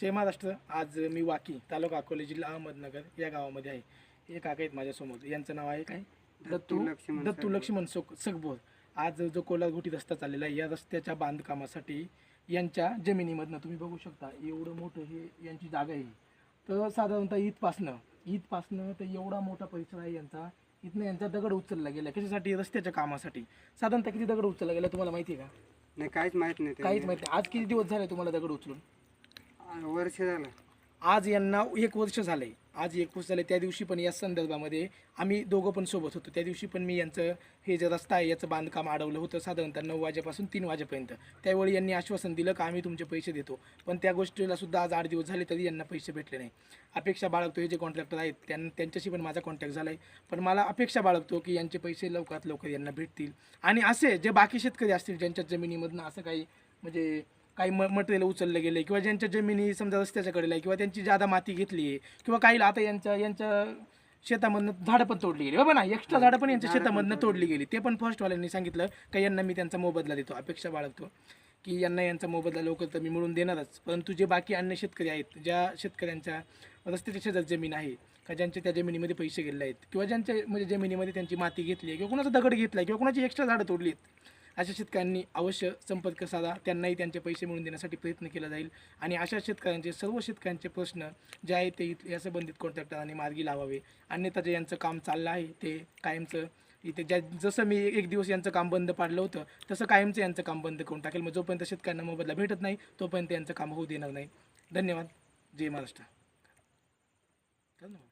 जय महाराष्ट्र. आज मी वाकी तालुका अकोले जिल्हा अहमदनगर या गावामध्ये आहे. हे काका आहेत माझ्यासमोर. यांचं नाव आहे काय? दत्तू लक्ष्मण दत्तू लक्ष्मण सोक सगबोर. आज जो कोलाघोटी रस्ता चाललेला आहे या रस्त्याच्या बांधकामासाठी यांच्या जमिनीमधनं तुम्ही बघू शकता एवढं मोठं हे यांची जागा आहे. तर साधारणतः इथपासनं इथपासनं तर एवढा मोठा परिसर आहे यांचा. इथनं यांचा दगड उचलला गेला. कशासाठी? रस्त्याच्या कामासाठी. साधारणतः किती दगड उचलला गेला तुम्हाला माहिती आहे का? नाही काहीच माहीत नाही. काहीच माहिती. आज किती दिवस झाले तुम्हाला दगड उचलून? वर्ष झालं. आज यांना एक वर्ष झालंय. आज एक वर्ष झाले त्या दिवशी पण या संदर्भामध्ये आम्ही दोघं पण सोबत होतो. त्या दिवशी पण मी यांचं हे जे रस्ता आहे याचं बांधकाम अडवलं होतं. साधारणतः नऊ वाजेपासून तीन वाजेपर्यंत. त्यावेळी यांनी आश्वासन दिलं का आम्ही तुमचे पैसे देतो. पण त्या गोष्टीला सुद्धा आज आठ दिवस झाले तरी यांना पैसे भेटले नाही. अपेक्षा बाळगतो हे जे कॉन्ट्रॅक्टर आहेत त्यां त्यांच्याशी पण माझा कॉन्टॅक्ट झाला आहे पण मला अपेक्षा बाळगतो की यांचे पैसे लवकरात लवकर यांना भेटतील. आणि असे जे बाकी शेतकरी असतील ज्यांच्या जमिनीमधनं असं काही म्हणजे काही म मटेरियल उचललं गेले किंवा ज्यांच्या जमिनी समजा रस्त्याच्या कडेला आहे किंवा त्यांची जादा माती घेतली आहे किंवा काही आता यांच्या यांच्या शेतामधनं झाडं पण तोडली गेली. बाबा ना एक्स्ट्रा झाडं पण यांच्या शेतामधनं तोडली गेली. ते पण फर्स्टवाल्यांनी सांगितलं का यांना मी त्यांचा मोबदला देतो अपेक्षा बाळगतो की यांना यांचा मोबदला लवकर तर मी मिळून देणारच. परंतु जे बाकी अन्य शेतकरी आहेत ज्या शेतकऱ्यांच्या रस्त्याच्या शेजात जमीन आहे का ज्यांच्या त्या जमिनीमध्ये पैसे गेले आहेत किंवा ज्यांच्या म्हणजे जमिनीमध्ये त्यांची माती घेतली आहे किंवा कुणाचा दगड घेतला आहे किंवा कुणाची एक्स्ट्रा झाडं तोडली आहेत अशा शेतकऱ्यांनी अवश्य संपर्क साधा. त्यांनाही त्यांचे पैसे मिळवून देण्यासाठी प्रयत्न केला जाईल. आणि अशा शेतकऱ्यांचे सर्व शेतकऱ्यांचे प्रश्न जे आहेत ते या संबंधित कॉन्ट्रॅक्टरांनी मार्गी लावावे? अन्यथा जे यांचं काम चाललं आहे ते कायमचं इथे ज्या जसं मी एक दिवस यांचं काम बंद पाडलं होतं तसं कायमचं यांचं काम बंद करून टाकेल. मग जोपर्यंत शेतकऱ्यांना मोबदला भेटत नाही तोपर्यंत यांचं काम होऊ देणार नाही. धन्यवाद. जय महाराष्ट्र. धन्यवाद.